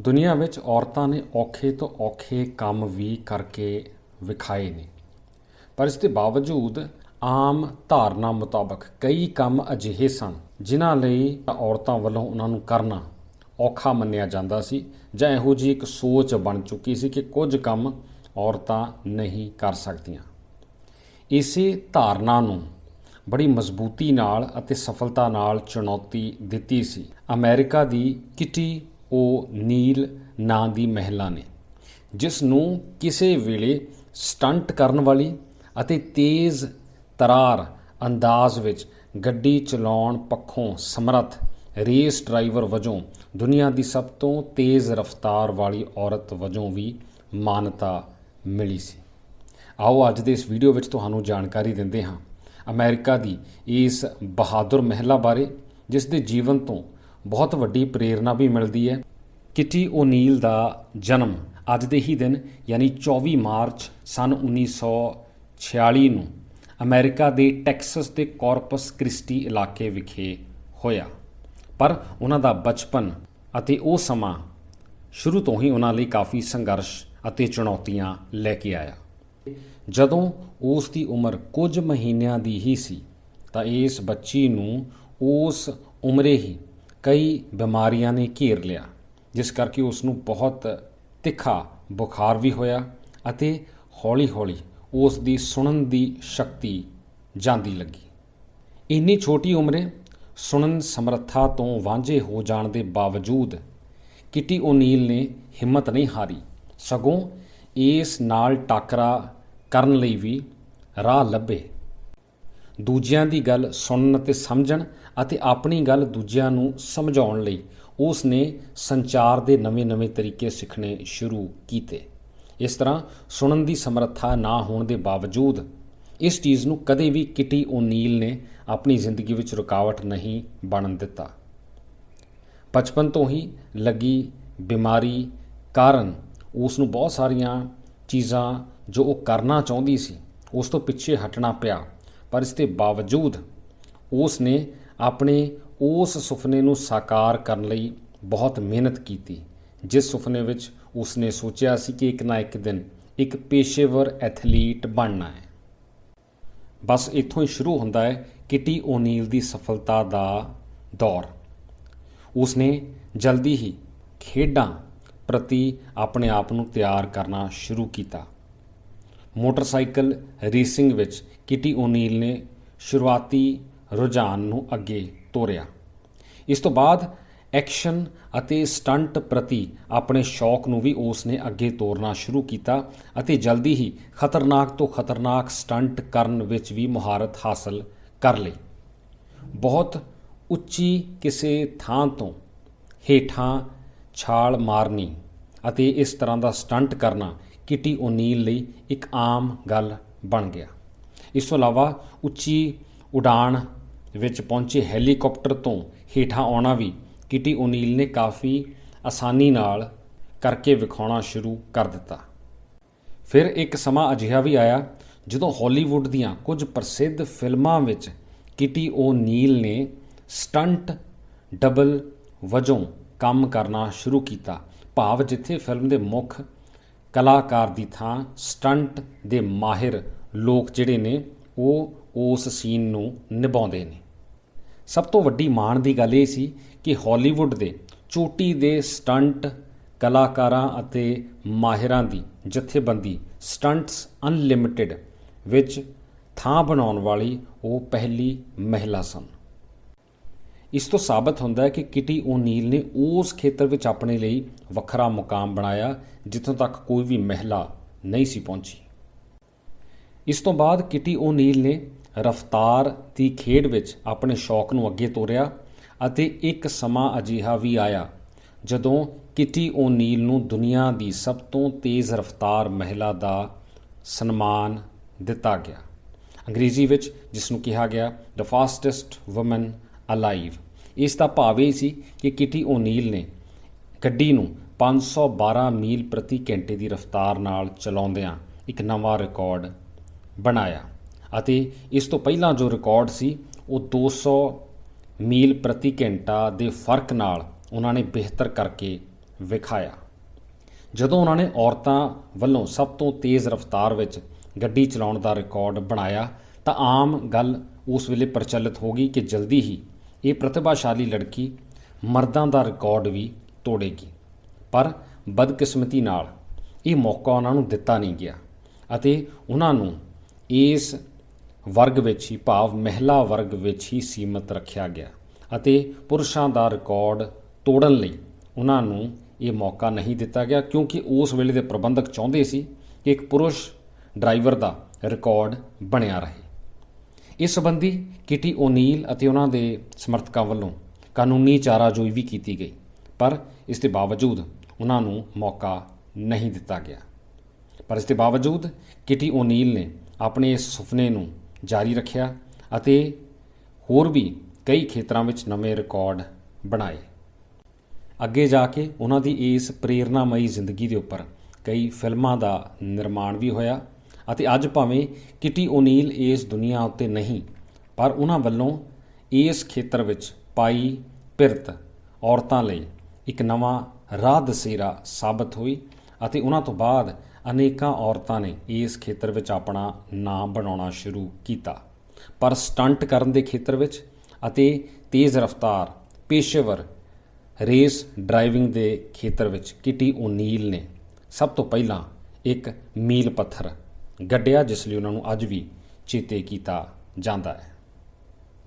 ਦੁਨੀਆ ਵਿੱਚ ਔਰਤਾਂ ਨੇ ਔਖੇ ਤੋਂ ਔਖੇ ਕੰਮ ਵੀ ਕਰਕੇ ਵਿਖਾਏ ਨੇ। ਪਰ ਇਸ ਦੇ ਬਾਵਜੂਦ ਆਮ ਧਾਰਨਾ ਮੁਤਾਬਕ ਕਈ ਕੰਮ ਅਜਿਹੇ ਸਨ ਜਿਨ੍ਹਾਂ ਲਈ ਔਰਤਾਂ ਵੱਲੋਂ ਉਹਨਾਂ ਨੂੰ ਕਰਨਾ ਔਖਾ ਮੰਨਿਆ ਜਾਂਦਾ ਸੀ ਜਾਂ ਇਹੋ ਜਿਹੀ ਇੱਕ ਸੋਚ ਬਣ ਚੁੱਕੀ ਸੀ ਕਿ ਕੁਝ ਕੰਮ ਔਰਤਾਂ ਨਹੀਂ ਕਰ ਸਕਦੀਆਂ। ਇਸੇ ਧਾਰਨਾ ਨੂੰ ਬੜੀ ਮਜ਼ਬੂਤੀ ਨਾਲ ਅਤੇ ਸਫਲਤਾ ਨਾਲ ਚੁਣੌਤੀ ਦਿੱਤੀ ਸੀ। ਅਮਰੀਕਾ ਦੀ ਕਿਟੀ ਉਹ ਨੀਲ ਨਾਂ ਦੀ ਮਹਿਲਾ ਨੇ, ਜਿਸ ਨੂੰ ਕਿਸੇ ਵੇਲੇ ਸਟੰਟ ਕਰਨ ਵਾਲੀ ਅਤੇ ਤੇਜ਼ ਤਰਾਰ ਅੰਦਾਜ਼ ਵਿੱਚ ਗੱਡੀ ਚਲਾਉਣ ਪੱਖੋਂ ਸਮਰੱਥ ਰੇਸ ਡਰਾਈਵਰ ਵਜੋਂ ਦੁਨੀਆ ਦੀ ਸਭ ਤੋਂ ਤੇਜ਼ ਰਫ਼ਤਾਰ ਵਾਲੀ ਔਰਤ ਵਜੋਂ ਵੀ ਮਾਨਤਾ ਮਿਲੀ ਸੀ। ਆਓ ਅੱਜ ਦੇ ਇਸ ਵੀਡੀਓ ਵਿੱਚ ਤੁਹਾਨੂੰ ਜਾਣਕਾਰੀ ਦਿੰਦੇ ਹਾਂ ਅਮਰੀਕਾ ਦੀ ਇਸ ਬਹਾਦਰ ਮਹਿਲਾ ਬਾਰੇ, ਜਿਸ ਦੇ ਜੀਵਨ ਤੋਂ ਬਹੁਤ ਵੱਡੀ ਪ੍ਰੇਰਣਾ ਵੀ ਮਿਲਦੀ ਹੈ। ਕਿਟੀ ਓਨੀਲ ਦਾ ਜਨਮ ਅੱਜ ਦੇ ਹੀ ਦਿਨ, ਯਾਨੀ 24 ਮਾਰਚ ਸਨ 1946 ਨੂੰ ਅਮਰੀਕਾ ਦੇ ਟੈਕਸਸ ਦੇ ਕਾਰਪਸ ਕ੍ਰਿਸਟੀ ਇਲਾਕੇ ਵਿਖੇ ਹੋਇਆ। ਪਰ ਉਹਨਾਂ ਦਾ ਬਚਪਨ ਅਤੇ ਉਹ ਸਮਾਂ ਸ਼ੁਰੂ ਤੋਂ ਹੀ ਉਹਨਾਂ ਲਈ ਕਾਫੀ ਸੰਘਰਸ਼ ਅਤੇ ਚੁਣੌਤੀਆਂ ਲੈ ਕੇ ਆਇਆ। ਜਦੋਂ ਉਸ ਦੀ ਉਮਰ ਕੁਝ ਮਹੀਨਿਆਂ ਦੀ ਹੀ ਸੀ, ਤਾਂ ਇਸ ਬੱਚੀ ਨੂੰ ਉਸ ਉਮਰੇ ਹੀ ਕਈ ਬਿਮਾਰੀਆਂ ਨੇ ਘੇਰ ਲਿਆ, ਜਿਸ ਕਰਕੇ ਉਸ ਨੂੰ ਬਹੁਤ ਤਿੱਖਾ ਬੁਖਾਰ ਵੀ ਹੋਇਆ ਅਤੇ ਹੌਲੀ-ਹੌਲੀ ਉਸ ਦੀ ਸੁਣਨ ਦੀ ਸ਼ਕਤੀ ਜਾਂਦੀ ਲੱਗੀ। ਇੰਨੀ ਛੋਟੀ ਉਮਰੇ ਸੁਣਨ ਸਮਰੱਥਾ ਤੋਂ ਵਾਂਝੇ ਹੋ ਜਾਣ ਦੇ ਬਾਵਜੂਦ ਕਿਟੀ ਓਨੀਲ ਨੇ ਹਿੰਮਤ ਨਹੀਂ ਹਾਰੀ। ਸਗੋਂ ਇਸ ਨਾਲ ਟਾਕਰਾ ਕਰਨ ਲਈ ਵੀ ਰਾਹ ਲੱਭੇ। ਦੂਜਿਆਂ ਦੀ ਗੱਲ ਸੁਣਨ ਅਤੇ ਸਮਝਣ ਅਤੇ ਆਪਣੀ ਗੱਲ ਦੂਜਿਆਂ ਨੂੰ ਸਮਝਾਉਣ ਲਈ ਉਸ ਨੇ ਸੰਚਾਰ ਦੇ ਨਵੇਂ-ਨਵੇਂ ਤਰੀਕੇ ਸਿੱਖਣੇ ਸ਼ੁਰੂ ਕੀਤੇ। ਇਸ ਤਰ੍ਹਾਂ ਸੁਣਨ ਦੀ ਸਮਰੱਥਾ ਨਾ ਹੋਣ ਦੇ ਬਾਵਜੂਦ ਇਸ ਚੀਜ਼ ਨੂੰ ਕਦੇ ਵੀ ਕਿਟੀ ਓਨੀਲ ਨੇ ਆਪਣੀ ਜ਼ਿੰਦਗੀ ਵਿੱਚ ਰੁਕਾਵਟ ਨਹੀਂ ਬਣਨ ਦਿੱਤਾ। ਬਚਪਨ ਤੋਂ ਹੀ ਲੱਗੀ ਬਿਮਾਰੀ ਕਾਰਨ ਉਸ ਨੂੰ ਬਹੁਤ ਸਾਰੀਆਂ ਚੀਜ਼ਾਂ ਜੋ ਉਹ ਕਰਨਾ ਚਾਹੁੰਦੀ ਸੀ ਉਸ ਤੋਂ ਪਿੱਛੇ ਹਟਣਾ ਪਿਆ। ਪਰ ਇਸ ਦੇ ਬਾਵਜੂਦ ਉਸ ਨੇ ਆਪਣੇ ਉਸ ਸੁਪਨੇ ਨੂੰ ਸਾਕਾਰ ਕਰਨ ਲਈ ਬਹੁਤ ਮਿਹਨਤ ਕੀਤੀ, ਜਿਸ ਸੁਪਨੇ ਵਿੱਚ ਉਸ ਨੇ ਸੋਚਿਆ ਸੀ ਕਿ ਇੱਕ ਨਾ ਇੱਕ ਦਿਨ ਇੱਕ ਪੇਸ਼ੇਵਰ ਐਥਲੀਟ ਬਣਨਾ ਹੈ। ਬਸ ਇੱਥੋਂ ਹੀ ਸ਼ੁਰੂ ਹੁੰਦਾ ਹੈ ਕਿਟੀ ਓਨੀਲ ਦੀ ਸਫਲਤਾ ਦਾ ਦੌਰ। ਉਸ ਨੇ ਜਲਦੀ ਹੀ ਖੇਡਾਂ ਪ੍ਰਤੀ ਆਪਣੇ ਆਪ ਨੂੰ ਤਿਆਰ ਕਰਨਾ ਸ਼ੁਰੂ ਕੀਤਾ। ਮੋਟਰਸਾਈਕਲ ਰੇਸਿੰਗ ਵਿੱਚ ਕਿਟੀ ਓਨੀਲ ਨੇ ਸ਼ੁਰੂਆਤੀ ਰੁਝਾਨ ਨੂੰ ਅੱਗੇ ਤੋਰਿਆ। ਇਸ ਤੋਂ ਬਾਅਦ ਐਕਸ਼ਨ ਅਤੇ ਸਟੰਟ ਪ੍ਰਤੀ ਆਪਣੇ ਸ਼ੌਕ ਨੂੰ ਵੀ ਉਸ ਨੇ ਅੱਗੇ ਤੋਰਨਾ ਸ਼ੁਰੂ ਕੀਤਾ ਅਤੇ ਜਲਦੀ ਹੀ ਖਤਰਨਾਕ ਤੋਂ ਖਤਰਨਾਕ ਸਟੰਟ ਕਰਨ ਵਿੱਚ ਵੀ ਮਹਾਰਤ ਹਾਸਲ ਕਰ ਲਈ। ਬਹੁਤ ਉੱਚੀ ਕਿਸੇ ਥਾਂ ਤੋਂ ਹੇਠਾਂ ਛਾਲ ਮਾਰਨੀ ਅਤੇ ਇਸ ਤਰ੍ਹਾਂ ਦਾ ਸਟੰਟ ਕਰਨਾ ਕਿਟੀ ਓਨੀਲ ਲਈ ਇੱਕ ਆਮ ਗੱਲ ਬਣ ਗਿਆ। ਇਸ ਤੋਂ ਇਲਾਵਾ ਉੱਚੀ ਉਡਾਣ ਵਿੱਚ ਪਹੁੰਚੇ ਹੈਲੀਕਾਪਟਰ ਤੋਂ ਹੇਠਾਂ ਆਉਣਾ ਵੀ ਕਿਟੀ ਓਨੀਲ ਨੇ ਕਾਫੀ ਆਸਾਨੀ ਨਾਲ ਕਰਕੇ ਵਿਖਾਉਣਾ ਸ਼ੁਰੂ ਕਰ ਦਿੱਤਾ। ਫਿਰ ਇੱਕ ਸਮਾਂ ਅਜਿਹਾ ਵੀ ਆਇਆ ਜਦੋਂ ਹਾਲੀਵੁੱਡ ਦੀਆਂ ਕੁਝ ਪ੍ਰਸਿੱਧ ਫਿਲਮਾਂ ਵਿੱਚ ਕਿਟੀ ਓਨੀਲ ਨੇ ਸਟੰਟ ਡਬਲ ਵਜੋਂ ਕੰਮ ਕਰਨਾ ਸ਼ੁਰੂ ਕੀਤਾ। ਭਾਵ ਜਿੱਥੇ ਫਿਲਮ ਦੇ ਮੁੱਖ ਕਲਾਕਾਰ ਦੀ ਥਾਂ ਸਟੰਟ ਦੇ ਮਾਹਿਰ ਲੋਕ ਜਿਹੜੇ ਨੇ, ਉਹ ਉਸ ਸੀਨ ਨੂੰ ਨਿਭਾਉਂਦੇ ਨੇ। ਸਭ ਤੋਂ ਵੱਡੀ ਮਾਣ ਦੀ ਗੱਲ ਇਹ ਸੀ ਕਿ ਹਾਲੀਵੁੱਡ ਦੇ ਚੋਟੀ ਦੇ ਸਟੰਟ ਕਲਾਕਾਰਾਂ ਅਤੇ ਮਾਹਿਰਾਂ ਦੀ ਜਥੇਬੰਦੀ ਸਟੰਟਸ ਅਨਲਿਮਿਟਿਡ ਵਿੱਚ ਥਾਂ ਬਣਾਉਣ ਵਾਲੀ ਉਹ ਪਹਿਲੀ ਮਹਿਲਾ ਸਨ। ਇਸ ਤੋਂ ਸਾਬਤ ਹੁੰਦਾ ਹੈ ਕਿ ਕਿਟੀ ਓਨੀਲ ਨੇ ਉਸ ਖੇਤਰ ਵਿੱਚ ਆਪਣੇ ਲਈ ਵੱਖਰਾ ਮੁਕਾਮ ਬਣਾਇਆ, ਜਿੱਥੋਂ ਤੱਕ ਕੋਈ ਵੀ ਮਹਿਲਾ ਨਹੀਂ ਸੀ ਪਹੁੰਚੀ। ਇਸ ਤੋਂ ਬਾਅਦ ਕਿਟੀ ਓਨੀਲ ਨੇ ਰਫਤਾਰ ਦੀ ਖੇਡ ਵਿੱਚ ਆਪਣੇ ਸ਼ੌਕ ਨੂੰ ਅੱਗੇ ਤੋਰਿਆ ਅਤੇ ਇੱਕ ਸਮਾਂ ਅਜਿਹਾ ਵੀ ਆਇਆ, ਜਦੋਂ ਕਿਟੀ ਓਨੀਲ ਨੂੰ ਦੁਨੀਆ ਦੀ ਸਭ ਤੋਂ ਤੇਜ਼ ਰਫ਼ਤਾਰ ਮਹਿਲਾ ਦਾ ਸਨਮਾਨ ਦਿੱਤਾ ਗਿਆ। ਅੰਗਰੇਜ਼ੀ ਵਿੱਚ ਜਿਸ ਨੂੰ ਕਿਹਾ ਗਿਆ ਦ ਫਾਸਟੈਸਟ ਔਮਨ ਅਲਾਈਵ ਇਸ ਦਾ ਭਾਵ ਇਹ ਸੀ ਕਿ ਕਿਟੀ ਓਨੀਲ ਨੇ ਗੱਡੀ ਨੂੰ 512 ਮੀਲ ਪ੍ਰਤੀ ਘੰਟੇ ਦੀ ਰਫ਼ਤਾਰ ਨਾਲ ਚਲਾਉਂਦਿਆਂ ਇੱਕ ਨਵਾਂ ਰਿਕਾਰਡ ਬਣਾਇਆ ਅਤੇ ਇਸ ਤੋਂ ਪਹਿਲਾਂ ਜੋ ਰਿਕਾਰਡ ਸੀ, ਉਹ 200 ਮੀਲ ਪ੍ਰਤੀ ਘੰਟਾ ਦੇ ਫ਼ਰਕ ਨਾਲ ਉਹਨਾਂ ਨੇ ਬਿਹਤਰ ਕਰਕੇ ਵਿਖਾਇਆ। ਜਦੋਂ ਉਹਨਾਂ ਨੇ ਔਰਤਾਂ ਵੱਲੋਂ ਸਭ ਤੋਂ ਤੇਜ਼ ਰਫ਼ਤਾਰ ਵਿੱਚ ਗੱਡੀ ਚਲਾਉਣ ਦਾ ਰਿਕਾਰਡ ਬਣਾਇਆ, ਤਾਂ ਆਮ ਗੱਲ ਉਸ ਵੇਲੇ ਪ੍ਰਚਲਿਤ ਹੋ ਗਈ ਕਿ ਜਲਦੀ ਹੀ ਇਹ ਪ੍ਰਤਿਭਾਸ਼ਾਲੀ ਲੜਕੀ ਮਰਦਾਂ ਦਾ ਰਿਕਾਰਡ ਵੀ ਤੋੜੇਗੀ। ਪਰ ਬਦਕਿਸਮਤੀ ਨਾਲ ਇਹ ਮੌਕਾ ਉਹਨਾਂ ਨੂੰ ਦਿੱਤਾ ਨਹੀਂ ਗਿਆ ਅਤੇ ਉਹਨਾਂ ਨੂੰ ਇਸ ਵਰਗ ਵਿੱਚ ਹੀ ਭਾਵ ਮਹਿਲਾ ਵਰਗ ਵਿੱਚ ਹੀ ਸੀਮਤ ਰੱਖਿਆ ਗਿਆ ਅਤੇ ਪੁਰਸ਼ਾਂ ਦਾ ਰਿਕਾਰਡ ਤੋੜਨ ਲਈ ਉਹਨਾਂ ਨੂੰ ਇਹ ਮੌਕਾ ਨਹੀਂ ਦਿੱਤਾ ਗਿਆ ਕਿਉਂਕਿ ਉਸ ਵੇਲੇ ਦੇ ਪ੍ਰਬੰਧਕ ਚਾਹੁੰਦੇ ਸੀ ਕਿ ਇੱਕ ਪੁਰਸ਼ ਡਰਾਈਵਰ ਦਾ ਰਿਕਾਰਡ ਬਣਿਆ ਰਹੇ। ਇਸ ਸੰਬੰਧੀ ਕਿਟੀ ਓਨੀਲ ਅਤੇ ਉਹਨਾਂ ਦੇ ਸਮਰਥਕਾਂ ਵੱਲੋਂ ਕਾਨੂੰਨੀ ਚਾਰਾਜੋਈ ਵੀ ਕੀਤੀ ਗਈ, ਪਰ ਇਸ ਦੇ ਬਾਵਜੂਦ ਉਹਨਾਂ ਨੂੰ ਮੌਕਾ ਨਹੀਂ ਦਿੱਤਾ ਗਿਆ। ਪਰ ਇਸ ਦੇ ਬਾਵਜੂਦ ਕਿਟੀ ਓਨੀਲ ਨੇ ਆਪਣੇ ਇਸ ਸੁਪਨੇ ਨੂੰ ਜਾਰੀ ਰੱਖਿਆ ਅਤੇ ਹੋਰ ਵੀ ਕਈ ਖੇਤਰਾਂ ਵਿੱਚ ਨਵੇਂ ਰਿਕਾਰਡ ਬਣਾਏ। ਅੱਗੇ ਜਾ ਕੇ ਉਹਨਾਂ ਦੀ ਇਸ ਪ੍ਰੇਰਨਾਮਈ ਜ਼ਿੰਦਗੀ ਦੇ ਉੱਪਰ ਕਈ ਫਿਲਮਾਂ ਦਾ ਨਿਰਮਾਣ ਵੀ ਹੋਇਆ ਅਤੇ ਅੱਜ ਭਾਵੇਂ ਕਿਟੀ ਓਨੀਲ ਇਸ ਦੁਨੀਆ ਉੱਤੇ ਨਹੀਂ, ਪਰ ਉਹਨਾਂ ਵੱਲੋਂ ਇਸ ਖੇਤਰ ਵਿੱਚ ਪਾਈ ਪਿਰਤ ਔਰਤਾਂ ਲਈ ਇੱਕ ਨਵਾਂ ਰਾਹ ਦਸੇਰਾ ਸਾਬਤ ਹੋਈ ਅਤੇ ਉਹਨਾਂ ਤੋਂ ਬਾਅਦ ਅਨੇਕਾਂ ਔਰਤਾਂ ਨੇ ਇਸ ਖੇਤਰ ਵਿੱਚ ਆਪਣਾ ਨਾਮ ਬਣਾਉਣਾ ਸ਼ੁਰੂ ਕੀਤਾ। ਪਰ ਸਟੰਟ ਕਰਨ ਦੇ ਖੇਤਰ ਵਿੱਚ ਅਤੇ ਤੇਜ਼ ਰਫ਼ਤਾਰ ਪੇਸ਼ੇਵਰ ਰੇਸ ਡਰਾਈਵਿੰਗ ਦੇ ਖੇਤਰ ਵਿੱਚ ਕਿਟੀ ਓਨੀਲ ਨੇ ਸਭ ਤੋਂ ਪਹਿਲਾਂ ਇੱਕ ਮੀਲ ਪੱਥਰ ਗੱਡਿਆ ਜਿਸ ਲਈ ਉਹਨਾਂ ਨੂੰ ਅੱਜ ਵੀ ਚੇਤੇ ਕੀਤਾ ਜਾਂਦਾ ਹੈ।